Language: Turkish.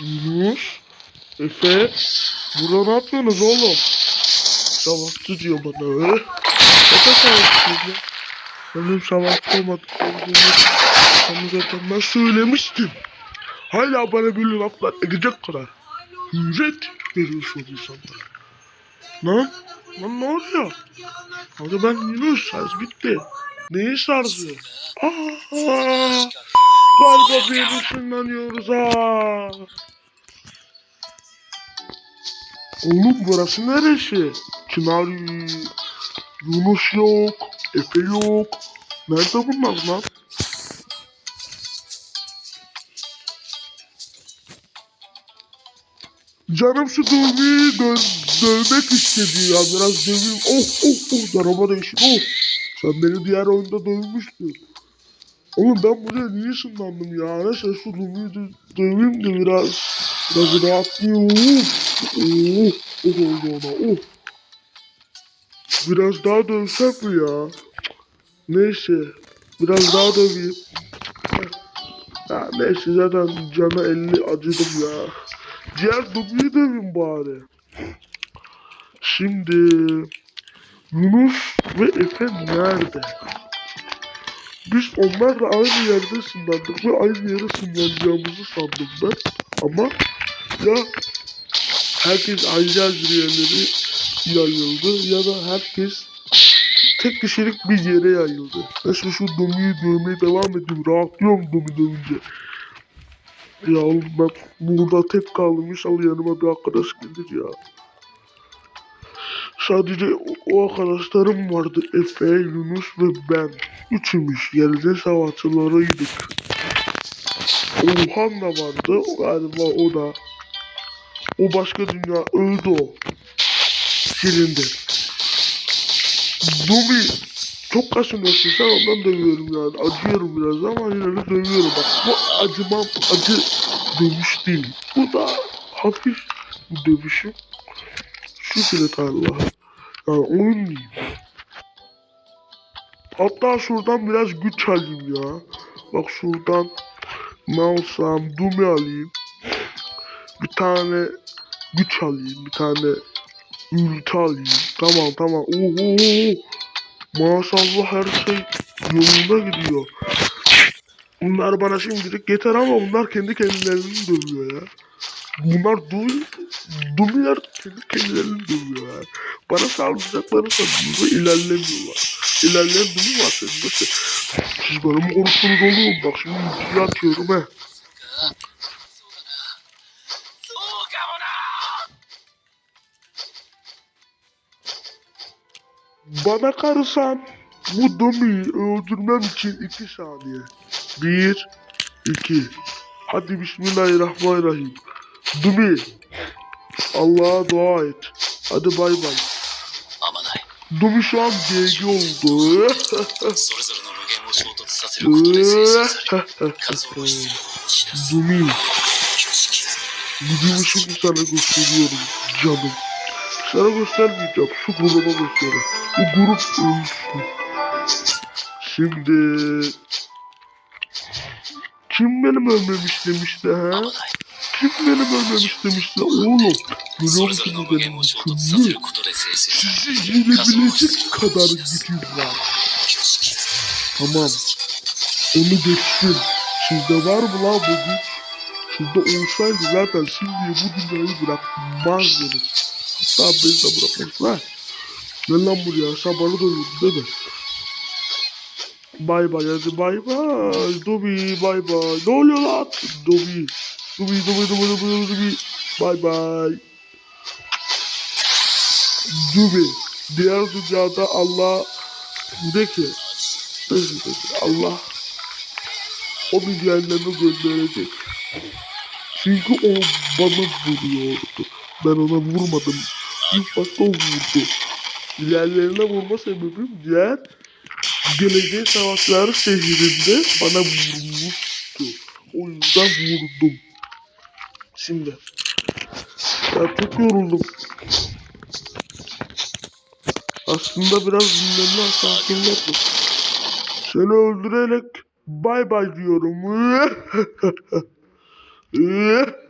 Yunus. Efe. Burada ne yapıyorsunuz oğlum? Savaşçı diyor bana. Efe savaşçı ya. Benim savaşçı olmadıklarını sana zaten ben söylemiştim. Hala bana böyle laflar edecek kadar. Hürret veriyorsun insanlara. Lan? Lan ne oluyor? Hadi ben Yunus şarj bitti. Neyi şarjı? Aa, bir ışınlanıyoruz ha. Oğlum burası neresi? Çınar Yunus yok. Efe yok. Nerede bunlar lan? Canım şu dövmeyi dö dövmek istedi ya. Biraz döveyim. Oh oh oh. Araba değişir. Oh. Sen beni diğer oyunda dövmüştün. Oğlum ben buraya niye ışınlandım ya? Neyse şu dövmeyi dö döveyim de biraz. Biraz rahatlayayım. Oh. Oh. Oh oldu ona. Oh. Biraz daha dövsem mi ya? Neyse. Biraz daha döveyim. Ya neyse zaten cana 50 acıdım ya. Diğer dövmeyi döveyim bari. Şimdi Yunus ve Efe nerede? Biz onlarla aynı yerde sınandık ve aynı yere sınanacağımızı sandım ben. Ama ya herkes ayrı ayrı yerleri yayıldı ya da herkes tek kişilik bir yere yayıldı. Neyse şu domiyi dövmeye devam edeyim. Rahatlıyorum domi dövünce. Ya oğlum ben burada tek kaldım. İnşallah yanıma bir arkadaş gelir ya. Sadece o, arkadaşlarım vardı. Efe, Yunus ve ben. Üçümüz yerine savaşçılarıydık. Orhan da vardı. Galiba o da. O başka dünya öldü o. Silindi. Dumi çok kaşınıyorsun sen ondan dövüyorum yani. Acıyorum biraz ama yine de dövüyorum bak. Bu acımam acı dövüş değil. Bu da hafif dövüşüm. Şükret Allah'a. Yani değil. Hatta şuradan biraz güç alayım ya. Bak şuradan ne alsam Dumi alayım. Bir tane güç alayım. Bir tane ülke alayım. Tamam tamam. Oo, maşallah her şey yolunda gidiyor. Bunlar bana şimdilik yeter ama bunlar kendi kendilerini dövüyor ya. Bunlar duyuyor. Duyuyor. Kendi kendilerini duyuyorlar. Bana sağlayacakları sanırsa ilerlemiyorlar. İlerlemiyor var senin nasıl? Siz bana mı konuştunuz oğlum? Bak şimdi yüzüne atıyorum he. Bana karısan bu domiyi öldürmem için iki saniye. Bir, iki. Hadi Bismillahirrahmanirrahim. Dumi. Allah'a dua et. Hadi bay bay. 合わない Dumi şu an GG oldu. それぞれの無限を衝突させることで生成され数を物質死なす Dumi. 挙式 Gücümü şimdi sana gösteriyorum canım. Sana göstermeyeceğim. Şu gruba göstereyim. Bu grup ölsün. Şimdi... Kim benim ölmemiş demişti 合 ha? わない Kim beni vermemiş demişti oğlum. Görüyor musunuz benim gücümü? Sizi yenebilecek kadar gücüm var. Tamam. Onu geçtim. Sizde var mı lan bu güç? Sizde olsaydı zaten şimdiye bu dünyayı bırakmazdınız. Hatta beni de bırakmazlar. Ne lan buraya? Sen da yürüdün değil mi? Bay bay hadi bay bay. Dobi bay bay. Ne oluyor lan? Dobi. Dobi dobi dobi dobi dobi. Bay bay. Dobi. Diğer dünyada Allah de ki Allah onu yerlerine gönderecek. Çünkü o bana vuruyordu. Ben ona vurmadım. İlk başta o vurdu. Diğerlerine vurma sebebim diğer geleceğin savaşları şehrinde bana vurmuştu. O yüzden vurdum. Şimdi. Ya çok yoruldum. Aslında biraz dinlenme sakin yaptım. Seni öldürerek bay bay diyorum.